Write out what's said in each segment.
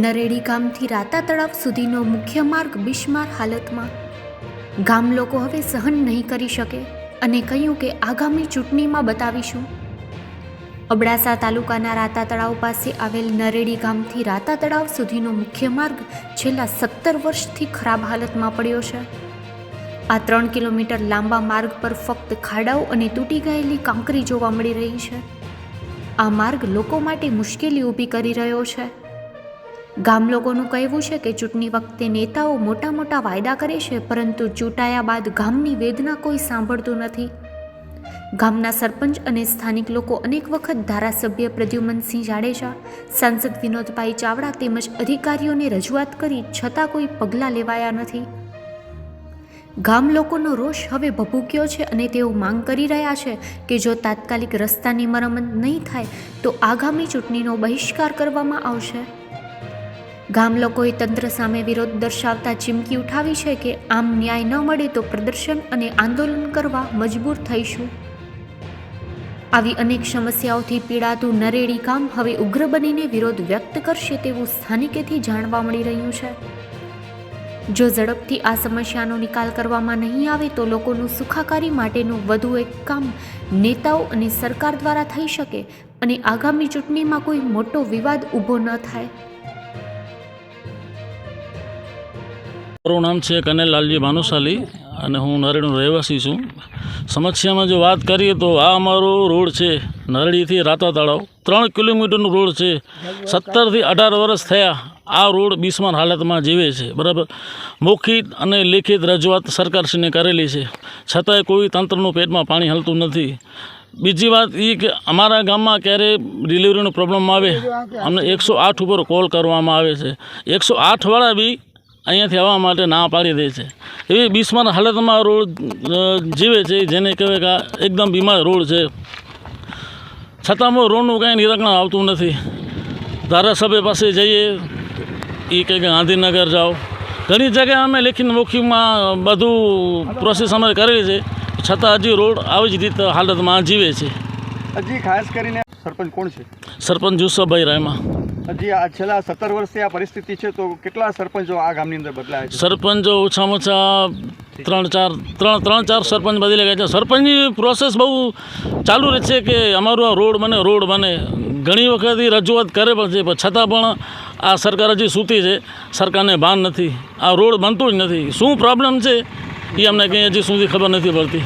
નરેડી ગામથી રાતા તળાવ સુધીનો મુખ્ય માર્ગ બિસ્માર હાલતમાં. ગામ લોકો હવે સહન નહીં કરી શકે અને કહ્યું કે આગામી ચૂંટણીમાં બતાવીશું. અબડાસા તાલુકાના રાતા તળાવ પાસે આવેલ નરેડી ગામથી રાતા તળાવ સુધીનો મુખ્ય માર્ગ છેલ્લા સત્તર વર્ષથી ખરાબ હાલતમાં પડ્યો છે. આ ત્રણ કિલોમીટર લાંબા માર્ગ પર ફક્ત ખાડાઓ અને તૂટી ગયેલી કાંકરી જોવા મળી રહી છે. આ માર્ગ લોકો માટે મુશ્કેલી ઊભી કરી રહ્યો છે. ગામ લોકોનું કહેવું છે કે ચૂંટણી વખતે નેતાઓ મોટા મોટા વાયદા કરે છે, પરંતુ ચૂંટાયા બાદ ગામની વેદના કોઈ સાંભળતું નથી. ગામના સરપંચ અને સ્થાનિક લોકો અનેક વખત ધારાસભ્ય પ્રદ્યુમનસિંહ જાડેજા, સાંસદ વિનોદભાઈ ચાવડા તેમજ અધિકારીઓને રજૂઆત કરી છતાં કોઈ પગલાં લેવાયા નથી. ગામ લોકોનો રોષ હવે ભભૂક્યો છે અને તેઓ માંગ કરી રહ્યા છે કે જો તાત્કાલિક રસ્તાની મરમત નહીં થાય, તો આગામી ચૂંટણીનો બહિષ્કાર કરવામાં આવશે. ગામ લોકોએ તંત્ર સામે વિરોધ દર્શાવતા ચીમકી ઉઠાવી છે કે આમ ન્યાય ન મળે તો પ્રદર્શન અને આંદોલન કરવા મજબૂર થઈશું. આવી અનેક સમસ્યાઓથી પીડાતું નરેડી ગામ હવે ઉગ્ર બનીને વિરોધ વ્યક્ત કરશે તેવું સ્થાનિકેથી જાણવા મળી રહ્યું છે. જો ઝડપથી આ સમસ્યાનો નિકાલ કરવામાં નહીં આવે તો લોકોનું સુખાકારી માટેનું વધુ એક કામ નેતાઓ અને સરકાર દ્વારા થઈ શકે અને આગામી ચૂંટણીમાં કોઈ મોટો વિવાદ ઊભો ન થાય. મારું નામ છે કનેલાલજી ભાનુશાલી અને હું નરેડીનો રહેવાસી છું. સમસ્યામાં જો વાત કરીએ તો આ અમારો રોડ છે નરડીથી રાતા તળાવ. ત્રણ કિલોમીટરનો રોડ છે. સત્તરથી અઢાર વર્ષ થયા આ રોડ બિસ્માર હાલતમાં જીવે છે. બરાબર? મૌખિક અને લેખિત રજૂઆત સરકારશ્રીને કરેલી છે. છતાંય કોઈ તંત્રનું પેટમાં પાણી હલતું નથી. બીજી વાત એ કે અમારા ગામમાં ક્યારે ડિલિવરીનો પ્રોબ્લેમ આવે. અમને એકસો આઠ ઉપર કોલ કરવામાં આવે છે. એકસો આઠવાળા બી અહીંયાથી આવવા માટે ના પાડી દે છે. એવી બિસ્માર હાલતમાં રોડ જીવે છે જેને કહેવાય કે એકદમ બીમાર રોડ છે. છતાં પણ રોડનું કાંઈ નિરાકરણ આવતું નથી. ધારાસભ્ય પાસે જઈએ એ કહે કે ગાંધીનગર જાઓ. ઘણી જગ્યાએ અમે લેખિત મોખીમાં બધું પ્રોસેસ અમે કરેલી છે. છતાં હજી રોડ આવી જ રીતે હાલતમાં જીવે છે. હજી ખાસ કરીને સરપંચ કોણ છે? સરપંચ યુસુફભાઈ રાયમાં. હજી આ છેલ્લા સત્તર વર્ષથી આ પરિસ્થિતિ છે તો કેટલા સરપંચો આ ગામની અંદર બદલાયા છે? સરપંચો ઓછામાં ઓછા ત્રણ ચાર ત્રણ ત્રણ ચાર સરપંચ બદલી ગયા છે. સરપંચની પ્રોસેસ બહુ ચાલુ રહે છે કે અમારો આ રોડ બને રોડ બને. ઘણી વખત રજૂઆત કરે પણ છે પણ છતાં પણ આ સરકાર હજી સૂતી છે. સરકારને ભાન નથી. આ રોડ બનતું જ નથી. શું પ્રોબ્લેમ છે? એ અમને કંઈ હજી સુધી ખબર નથી પડતી.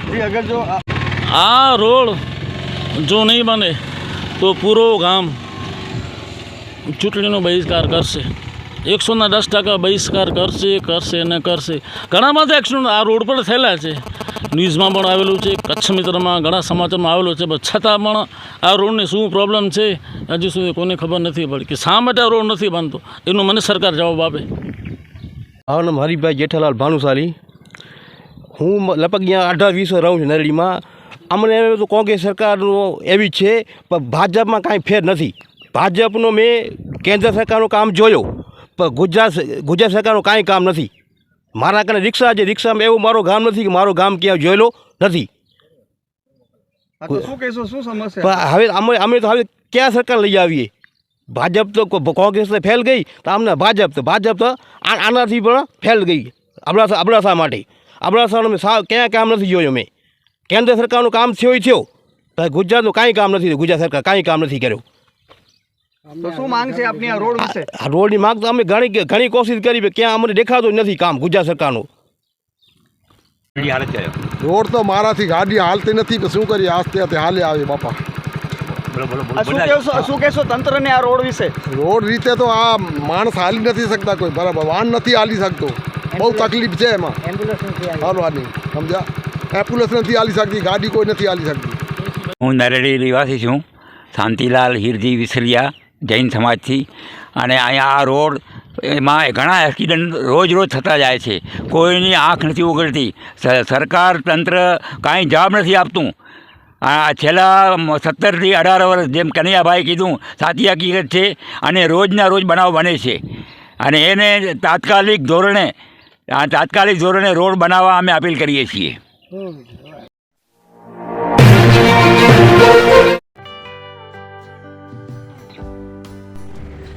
આ રોડ જો નહીં બને તો પૂરો ગામ ચૂંટણીનો બહિષ્કાર કરશે. એકસોના દસ ટકા બહિષ્કાર કરશે કરશે ને કરશે. ઘણા બધા એક્સિડન્ટ આ રોડ પર થયેલા છે. ન્યૂઝમાં પણ આવેલું છે, કચ્છ મિત્રમાં ઘણા સમાચારમાં આવેલું છે, પણ છતાં પણ આ રોડની શું પ્રોબ્લેમ છે? હજુ સુધી કોને ખબર નથી પડી કે શા માટે આ રોડ નથી બનતો? એનો મને સરકાર જવાબ આપે. મારું નામ હરિભાઈ જેઠાલાલ ભાનુશાલી. હું લગભગ અહીંયા અઢાર વીસ રહું છું નરેડીમાં. અમને તો કોંગ્રેસ સરકારનું એવી છે, પણ ભાજપમાં કાંઈ ફેર નથી. ભાજપનો મેં કેન્દ્ર સરકારનું કામ જોયું પણ ગુજરાત ગુજરાત સરકારનું કાંઈ કામ નથી. મારા કને રિક્ષા છે રિક્ષામાં એવું મારું ગામ નથી કે મારું ગામ ક્યાં જોયેલો નથી. હવે અમે અમે તો હવે ક્યાં સરકાર લઈ આવીએ? ભાજપ તો કો- કોંગ્રેસ તો ફેલ ગઈ તો અમને ભાજપ તો ભાજપ તો આનાથી પણ ફેલ ગઈ અબડાસા અબડાસા માટે. અબડાસાનું મેં સાવ ક્યાં કામ નથી જોયું મેં. કેન્દ્ર સરકારનું કામ થયો થયું થયો પણ ગુજરાતનું કાંઈ કામ નથી ગુજરાત સરકાર કાંઈ કામ નથી કર્યું. તો શું માંગ છે આપની આ રોડ વિશે? રોડની માંગ તો અમે ઘણી ઘણી કોશિશ કરી ક્યાં અમને દેખાતું નથી કામ ગુજરાત સરકારનું. રોડ તો મારાથી ગાડી હાલતી નથી તો શું કરીએ? આસ્તે આસ્તે હાલે આવે બાપા. શું કહેશો શું કહેશો તંત્રને આ રોડ વિશે? રોડ રીતે તો આ માણસ હાલી નથી શકતા કોઈ બરાબર. વાહન નથી હાલી શકતો. બહુ તકલીફ છે એમાં. હાલવાની સમજ્યા? એમ્બ્યુલન્સ નથી હાલી શકતી ગાડી કોઈ નથી હાલી શકતી. હું નરેડી નિવાસી છું. શાંતિલાલ હિરજી વિસરિયા જૈન સમાજથી. અને અહીંયા આ રોડ, એમાં ઘણા એક્સિડન્ટ રોજ રોજ થતા જાય છે. કોઈની આંખ નથી ઉગડતી. સરકાર તંત્ર કાંઈ જવાબ નથી આપતું. આ છેલ્લા સત્તરથી અઢાર વર્ષ જેમ કનૈયાભાઈ કીધું, સાચી હકીકત છે અને રોજના રોજ બનાવ બને છે. અને એને તાત્કાલિક ધોરણે તાત્કાલિક ધોરણે રોડ બનાવવા અમે અપીલ કરીએ છીએ.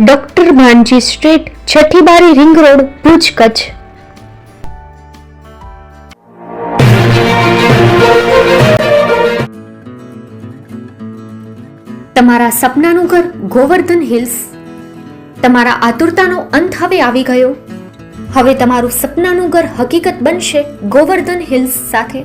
doctor Bhanji street છઠ્ઠી બારી રિંગ રોડ ભુજ કચ્છ તમારા સપનાનું ઘર ગોવર્ધન હિલ્સ. તમારા આતુરતાનો અંત હવે આવી ગયો. હવે તમારું સપનાનું ઘર હકીકત બનશે ગોવર્ધન હિલ્સ સાથે.